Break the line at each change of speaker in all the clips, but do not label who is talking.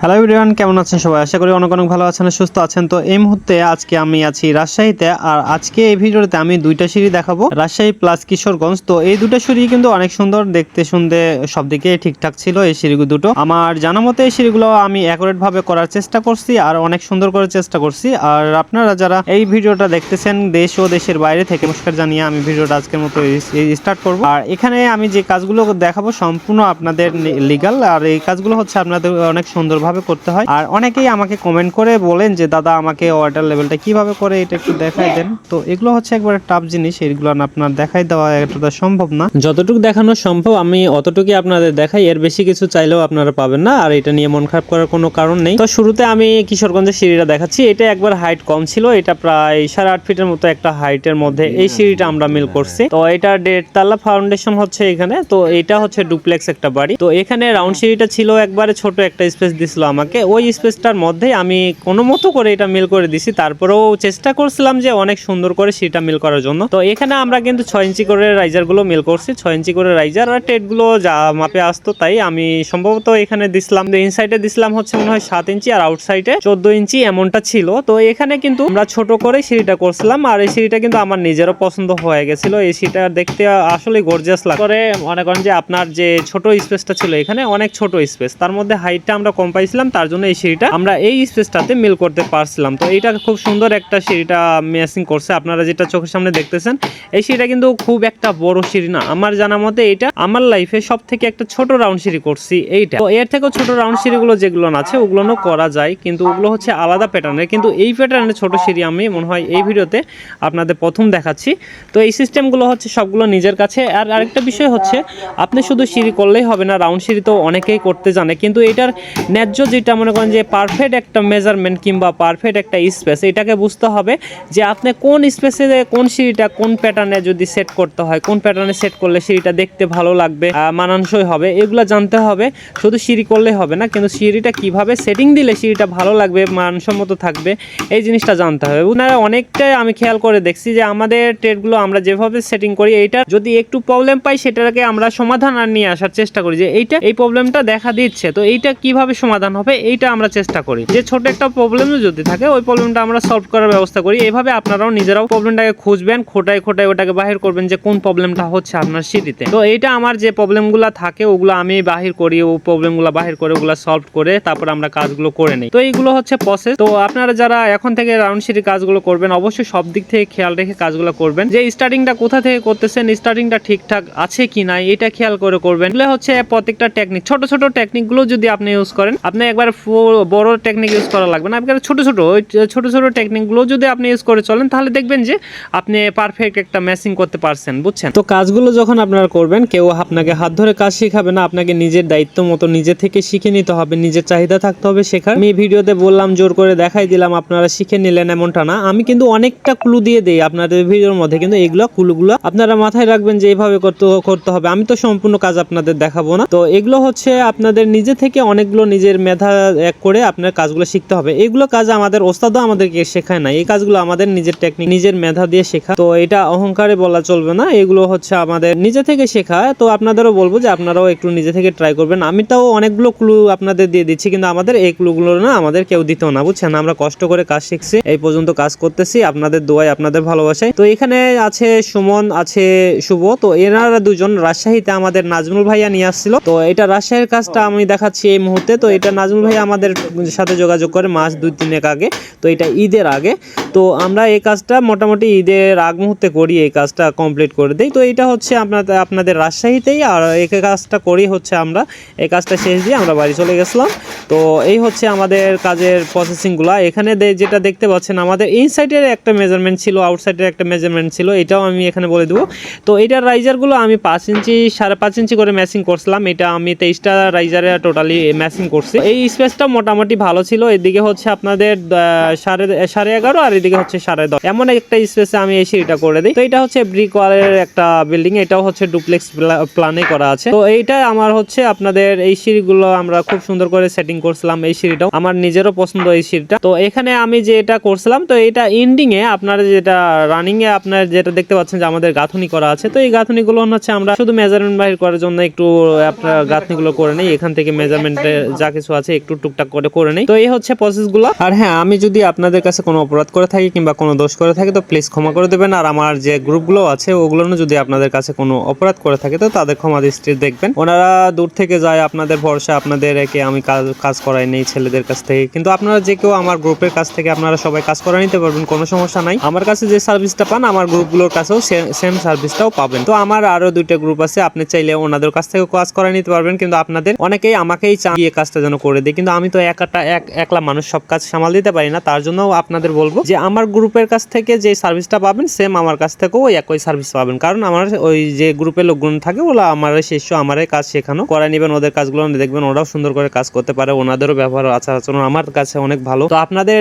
Hello everyone কেমন আছেন সবাই? আশা করি অনেক অনেক ভালো আছেন, সুস্থ আছেন। তো এই মুহূর্তে আজকে আমি আছি রাজশাহীতে, আর আজকে এই ভিডিওতে আমি দুইটা সিঁড়ি দেখাবো। রাজশাহী প্লাস কিশোরগঞ্জ, তো এই দুটো সিঁড়ি কিন্তু অনেক সুন্দর, দেখতে শুনতে সব দিকে ঠিকঠাক ছিল এই সিঁড়িগুলো দুটো। আমার জানা মতে এই সিঁড়িগুলো আমি অ্যাকুরেট ভাবে করার চেষ্টা করছি, আর অনেক সুন্দর করে চেষ্টা করছি। আর আপনারা যারা এই ভিডিওটা দেখতেছেন, দেশ ও দেশের বাইরে থেকে, নমস্কার জানিয়ে আমি ভিডিওটা আজকের মতো স্টার্ট করব। আর এখানে আমি যে কাজগুলো দেখাবো, সম্পূর্ণ আপনাদের লিগাল আর এই কাজগুলো হচ্ছে আপনাদের অনেক সুন্দরভাবে করতে হয়। আর অনেকেই আমাকে কমেন্ট করে বলেন যে, দাদা, আমাকে ওয়াটার লেভেলটা কীভাবে করে এটা একটু দেখাই দেন। তো এগুলো হচ্ছে একবারে টাফ জিনিস, এগুলো আপনার দেখাই দেওয়া এতটা সম্ভব না। যতটুকু দেখানো সম্ভব, আমি অতটুকুই আপনাদের দেখাই। এর বেশি কিছু চাইলেও আপনারা পাবেন না, আর এটা নিয়ে মন খারাপ করার কোনো কারণ নেই। তো শুরুতে আমি কিশোরগঞ্জের সিঁড়িটা দেখাচ্ছি। এটা একবার হাইট কম ছিল, এটা প্রায় সাড়ে আট ফিটের মতো একটা হাইটের মধ্যে এই সিঁড়িটা আমরা মিল করছি। তো এটা দেড় তালা ফাউন্ডেশন হচ্ছে এখানে, তো এটা হচ্ছে ডুপ্লেক্স একটা বাড়ি। তো এখানে রাউন্ড সিঁড়িটা ছিল একবারে ছোট একটা স্পেস দিছিল আমাকে, ওই স্পেসটার মধ্যে আমি কোনো মতো করে এটা মিল করে দিছি। তারপরেও চেষ্টা করছিলাম যে অনেক সুন্দর করে সিঁড়িটা মিল করার জন্য। তো এখানে আমরা কিন্তু ছয় ইঞ্চি করে রাইজারগুলো মিল করছি। ছয় ইঞ্চি করে রাইজার আর টেটগুলো যা মাপে আসতো তাই আমি সম্ভবত এখানে দিছিলাম ইনসাইডে দিছিলাম হচ্ছে মনে হয় সাত ইঞ্চি আর আউটসাইডে চোদ্দ ইঞ্চি এমনটা ছিল। তো এখানে কিন্তু আমরা ছোট করে সিঁড়িটা করছিলাম আর এই সিঁড়িটা কিন্তু আমার নিজেরও পছন্দ হয়ে গেছিল। এই সিঁড়িটা দেখতে আসলে গর্জিয়াস লাগে মনে করেন যে আপনার যে ছোট স্পেসটা ছিল এখানে অনেক ছোট স্পেস তার মধ্যে হাইটটা আমরা কম পাইছিলাম, তার জন্য এই সিঁড়িটা আমরা এই স্পেসটাতে মিল করতে পারছিলাম। তো এইটা খুব সুন্দর একটা সিঁড়িটা ম্যাচিং করছে। আপনারা যেটা চোখের সামনে দেখতেছেন, এই সিঁড়িটা কিন্তু খুব একটা বড় সিঁড়ি না। আমার জানা মতে এটা আমার লাইফে সব থেকে একটা ছোট রাউন্ড সিঁড়ি করছি এইটা। তো এর থেকেও ছোট রাউন্ড সিঁড়িগুলো যেগুলো আছে ওগুলো করা যায়, কিন্তু ওগুলো হচ্ছে আলাদা প্যাটার্নের কিন্তু এই প্যাটার্নের ছোট সিঁড়ি আমি মনে হয় এই ভিডিওতে আপনাদের প্রথম দেখাচ্ছি। তো এই সিস্টেমগুলো হচ্ছে সবগুলো নিজের কাছে। আর আরেকটা বিষয় হচ্ছে, আপনি শুধু সিঁড়ি করলেই হবে না রাউন্ড সিঁড়ি তো অনেকেই করতে জানে। কিন্তু এটার ন্যায্য যেটা মনে করেন যে পারফেক্ট একটা মেজারমেন্ট কিংবা পারফেক্ট একটা স্পেস এটাকে বুঝতে হবে যে আপনি কোন স্পেসে কোন সিঁড়িটা, কোন প্যাটার্নে যদি সেট করতে হয়, কোন প্যাটার্নে সেট করলে সিঁড়িটা দেখতে ভালো লাগবে মানানসই হবে, এগুলো জানতে হবে। শুধু সিঁড়ি করলে হবে না, কিন্তু সিঁড়িটা কীভাবে সেটিং দিলে সিঁড়িটা ভালো লাগবে মানসম্মত থাকবে, এই জিনিসটা জানতে হবে। ওনারা অনেকটাই আমি খেয়াল করে দেখছি যে আমাদের ট্রেডগুলো আমরা যেভাবে সেটিং করি, এইটা যদি একটু প্রবলেম পাই, সেটাকে আমরা সমাধান আর নিয়ে আসার চেষ্টা করি যে এইটা, এই প্রবলেমটা দেখা দিচ্ছে, তো এইটা কীভাবে সমাধান হবে, এইটা আমরা চেষ্টা করি। যে ছোট একটা প্রবলেম যদি থাকে, ওই প্রবলেমটা আমরা সলভ করার ব্যবস্থা করি। এভাবে আপনারাও নিজেরাও প্রবলেমটাকে খুঁজবেন, খোটায় খোটায় ওটাকে বাহির করবেন যে কোন প্রবলেমটা হচ্ছে আপনার সিটিতে তো এইটা আমার যে প্রবলেমগুলো থাকে, ওগুলো আমি বাহির করি, ও প্রবলেমগুলো বাহির করে, ওগুলো সলভ করে তারপর আমরা কাজগুলো করে নিই। তো এইগুলো হচ্ছে প্রসেস তো আপনারা যারা এখন থেকে রাউন্ড সিটির কাজগুলো করবেন, অবশ্যই সব দিক থেকে খেয়াল রেখে কাজগুলো করবেন। যে স্টার্টিংটা কোথা থেকে করতেছেন স্টার্টিংটা ঠিকঠাক আছে কি নাই এটা খেয়াল করে করবেন। এগুলো হচ্ছে প্রত্যেকটা টেকনিক ছোট ছোট টেকনিকগুলো যদি আপনি ইউজ করেন আপনি একবার বড় টেকনিক ইউজ করা লাগবে না। একবার ছোট ছোট, ওই ছোট ছোট টেকনিকগুলো যদি আপনি ইউজ করে চলেন, তাহলে দেখবেন যে আপনি পারফেক্ট একটা ম্যাচিং করতে পারছেন, বুঝছেন? তো কাজগুলো যখন আপনারা করবেন, কেউ আপনাকে হাত ধরে কাজ শেখাবে না, আপনাকে নিজের দায়িত্ব মতো নিজে থেকে শিখে নিতে হবে, নিজের চাহিদা থাকতে হবে শেখার। আমি ভিডিওতে বললাম, জোর করে দেখাই দিলাম, আপনারা শিখে নিলেন এমনটা না। আমি কিন্তু অনেকটা ক্লু দিয়ে দিই আপনাদের ভিডিওর মধ্যে, কিন্তু এগুলো ক্লুগুলো আপনারা মাথায় রাখবেন যে এইভাবে করতে করতে হবে। আমি তো সম্পূর্ণ কাজ আপনাদের দেখাবো না। তো এগুলো হচ্ছে আপনাদের নিজে থেকে অনেকগুলো নিজের মেধা এক করে আপনার কাজগুলো শিখতে হবে। এগুলো কাজ আমাদের ওস্তাদও আমাদেরকে শেখায় না এই কাজগুলো আমাদের নিজের টেকনিক নিজের মেধা দিয়ে শেখা। তো এটা অহংকারে বলা চলবে না। এগুলো হচ্ছে আমাদের নিজে থেকে শেখা। তো আপনাদেরও বলব যে আপনারাও একটু নিজে থেকে ট্রাই করবেন। আমি তাও অনেকগুলো ক্লু আপনাদের দিয়ে দিচ্ছি, কিন্তু আমাদের এই ক্লুগুলো না আমাদের কেউ দিত না, বুঝছেন? আমরা কষ্ট করে কাজ শিখছি, এই পর্যন্ত কাজ করতেছি। আপনাদের দোয়ায়, আপনাদের ভালোবাসায়। তো এখানে আছে সুমন, আছে শুভ। তো এনারা দুজন রাজশাহীতে আমাদের নাজমুল ভাইয়া নিয়ে আসছিল। তো এটা রাজশাহীর কাজটা আমি দেখাচ্ছি এই মুহূর্তে। তো এটা নাজমুল ভাই আমাদের সাথে যোগাযোগ করে মাস দুই তিনেক আগে, তো এটা ঈদের আগে। তো আমরা এই কাজটা মোটামুটি ঈদের আগ মুহূর্তে করি, এই কাজটা কমপ্লিট করে দিই। তো এটা হচ্ছে আপনাদের আপনাদের রাজশাহীতেই আর এই কাজটা করি হচ্ছে আমরা এই কাজটা শেষ দিয়ে আমরা বাড়ি চলে গেছিলাম। তো এই হচ্ছে আমাদের কাজের প্রসেসিংগুলো এখানে যেটা দেখতে পাচ্ছেন, আমাদের ইনসাইডের একটা মেজারমেন্ট ছিল আউটসাইডের একটা মেজারমেন্ট ছিল, এটাও আমি এখানে বলে দেবো। তো এটার রাইজারগুলো আমি পাঁচ ইঞ্চি, সাড়ে পাঁচ ইঞ্চি করে ম্যাচিং করছিলাম। এটা আমি তেইশটা রাইজারে টোটালি ম্যাচিং করছি। এই স্পেসটা মোটামুটি ভালো ছিল। এদিকে হচ্ছে আপনাদের সাড়ে সাড়ে এগারো আর এদিকে হচ্ছে সাড়ে দশ। এমন একটা স্পেসে আমি এই সিঁড়িটা করে দিই। তো এটা হচ্ছে ব্রিক ওয়ালের একটা বিল্ডিং এটাও হচ্ছে ডুপ্লেক্স প্ল্যানে করা আছে। তো এইটা আমার হচ্ছে আপনাদের এই সিঁড়িগুলো আমরা খুব সুন্দর করে সেটিং করছিলাম এই সিঁড়িটাও। আমার নিজেরও পছন্দ এই সিঁড়িটা। তো এখানে আমি যে এটা করছিলাম তো এটা এন্ডিং এ আপনারা যেটা রানিং এ আপনার যেটা দেখতে পাচ্ছেন যে আমাদের গাঁথনি করা আছে। তো এই গাঁথনিগুলো হচ্ছে আমরা শুধু মেজারমেন্ট বাহির করার জন্য একটু আপনার গাঁথনিগুলো করে নেই। এখান থেকে মেজারমেন্টে যা কিছু কিছু আছে, একটু টুকটাক করে করে নেই। তো এই হচ্ছে প্রসেসগুলো আর হ্যাঁ আমি যদি আপনাদের কাছে কোনো অপরাধ করে থাকি কিংবা কোনো দোষ করে থাকি, তো প্লিজ ক্ষমা করে দেবেন। আর আমার যে গ্রুপগুলো আছে ওগুলো যদি আপনাদের কাছে কোনো অপরাধ করে থাকে, তো তাদের ক্ষমা দৃষ্টিতে দেখবেন। ওনারা দূর থেকে যায়, আপনাদের ভরসা, আপনাদের একে আমি কাজ করাই নেই ছেলেদের কাছ থেকে। কিন্তু আপনারা যে কেউ আমার গ্রুপের কাছ থেকে আপনারা সবাই কাজ করে নিতে পারবেন, কোনো সমস্যা নাই। আমার কাছে যে সার্ভিসটা পান, আমার গ্রুপগুলোর কাছেও সেম সার্ভিসটাও পাবেন। তো আমার আরও দুইটা গ্রুপ আছে, আপনি চাইলে ওনাদের কাছ থেকে কাজ করে নিতে পারবেন। কিন্তু আপনাদের অনেকেই আমাকেই চান কাজটা যেন করে দিই কিন্তু আমি তো একাটা, এক, একলা মানুষ সব কাজ সামাল দিতে পারি না, তার জন্য আপনাদের বলব যে আমার গ্রুপের কাছ থেকে যে সার্ভিসটা পাবেন সেম আমার কাছ থেকেও ওই একই সার্ভিস পাবেন। কারণ আমার ওই যে গ্রুপের লোকগুলো থাকে, ওরা আমার শিষ্য আমারই কাজ শেখানো, করে নেবেন ওদের কাজগুলো দেখবেন ওরাও সুন্দর করে কাজ করতে পারে, ওনাদেরও ব্যবহার, আচার আচরণ আমার কাছে অনেক ভালো। তো আপনাদের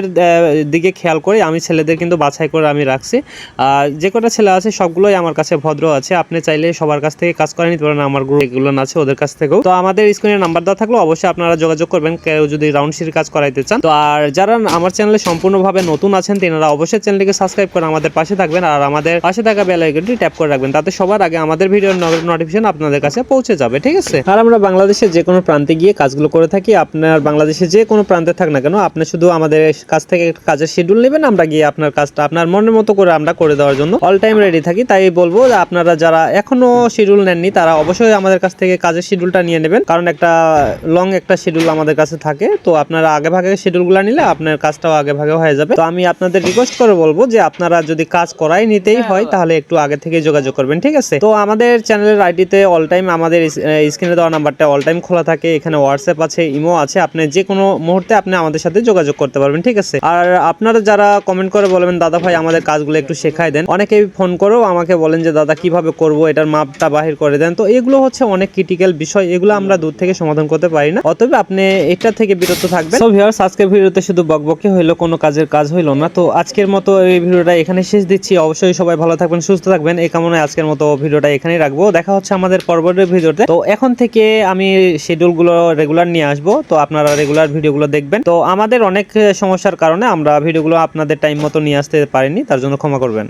দিকে খেয়াল করে আমি ছেলেদের কিন্তু বাছাই করে আমি রাখছি। আর যে কটা ছেলে আছে, সবগুলোই আমার কাছে ভদ্র আছে। আপনি চাইলে সবার কাছ থেকে কাজ করে নিতে পারেন, আমার গ্রুপ এগুলো আছে ওদের কাছ থেকেও। তো আমাদের স্ক্রিনে নাম্বার দেওয়া থাকল, অবশ্যই আপনারা যোগাযোগ করবেন, কেউ যদি রাউন্ড সির কাজ করাইতে চান। তো আর যারা আমার চ্যানেলে সম্পূর্ণভাবে নতুন আছেন, তেনারা অবশ্যই চ্যানেলটিকে সাবস্ক্রাইব করে আমাদের পাশে থাকবেন আর আমাদের পাশে থাকা বেল আইকনটি ট্যাপ করে রাখবেন, তাতে সবার আগে আমাদের ভিডিওর নোটিফিকেশন আপনাদের কাছে পৌঁছে যাবে, ঠিক আছে? আর আমরা বাংলাদেশের যে কোনো প্রান্তে গিয়ে কাজগুলো করে থাকি, আপনার বাংলাদেশে যে কোনো প্রান্তে থাক না কেন, আপনি শুধু আমাদের কাছ থেকে কাজের শিডিউল নেবেন, আমরা গিয়ে আপনার কাজটা, আপনার মনের মতো করে আমরা করে দেওয়ার জন্য অল টাইম রেডি থাকি, তাই বলব যে আপনারা যারা এখনও শিডিউল নেননি, তারা অবশ্যই আমাদের কাছ থেকে কাজের শিডিউলটা নিয়ে নেবেন, কারণ একটা লং একটা শিডিউল আমাদের কাছে থাকে তো আপনারা আগে ভাগে শিডিউলগুলো নিলে আপনার কাজটাও আগে ভাগে হয়ে যাবে। তো আমি আপনাদের রিকোয়েস্ট করে বলব যে আপনারা যদি কাজ করাই নিতেই হয়। তাহলে একটু আগে থেকে যোগাযোগ করবেন ঠিক আছে? তো আমাদের চ্যানেলের আইডিতে অল টাইম আমাদের স্ক্রিনে দেওয়া নাম্বারটা অল টাইম খোলা থাকে এখানে হোয়াটসঅ্যাপ আছে ইমো আছে আপনি যে কোনো মুহূর্তে আপনি আমাদের সাথে যোগাযোগ করতে পারবেন ঠিক আছে? আর আপনারা যারা কমেন্ট করে বলবেন দাদা ভাই আমাদের কাজগুলো একটু শেখাই দেন। অনেকেই ফোন করেও আমাকে বলেন যে দাদা কীভাবে করব? এটার মাপটা বাহির করে দেন। তো এগুলো হচ্ছে অনেক ক্রিটিক্যাল বিষয় এগুলো আমরা দূর থেকে সমাধান করতে পারি না। অতএব আপনি এটা থেকে বিরত থাকবেন। সো ভিউয়ার্স আজকের ভিডিওতে শুধু বকবকে হইল, কোনো কাজের কাজ হইল না। তো আজকের মতো এই ভিডিওটা এখানে শেষ দিচ্ছি। অবশ্যই সবাই ভালো থাকবেন, সুস্থ থাকবেন। এই কামনায় আজকের মতো ভিডিওটা এখানেই রাখব। দেখা হচ্ছে আমাদের পরবর্তী ভিডিওতে। তো এখন থেকে আমি শিডিউলগুলো রেগুলার নিয়ে আসব। তো আপনারা রেগুলার ভিডিওগুলো দেখবেন। তো আমাদের অনেক সমস্যার কারণে আমরা ভিডিওগুলো আপনাদের টাইম মতো নিয়ে আসতে পারিনি, তার জন্য ক্ষমা করবেন।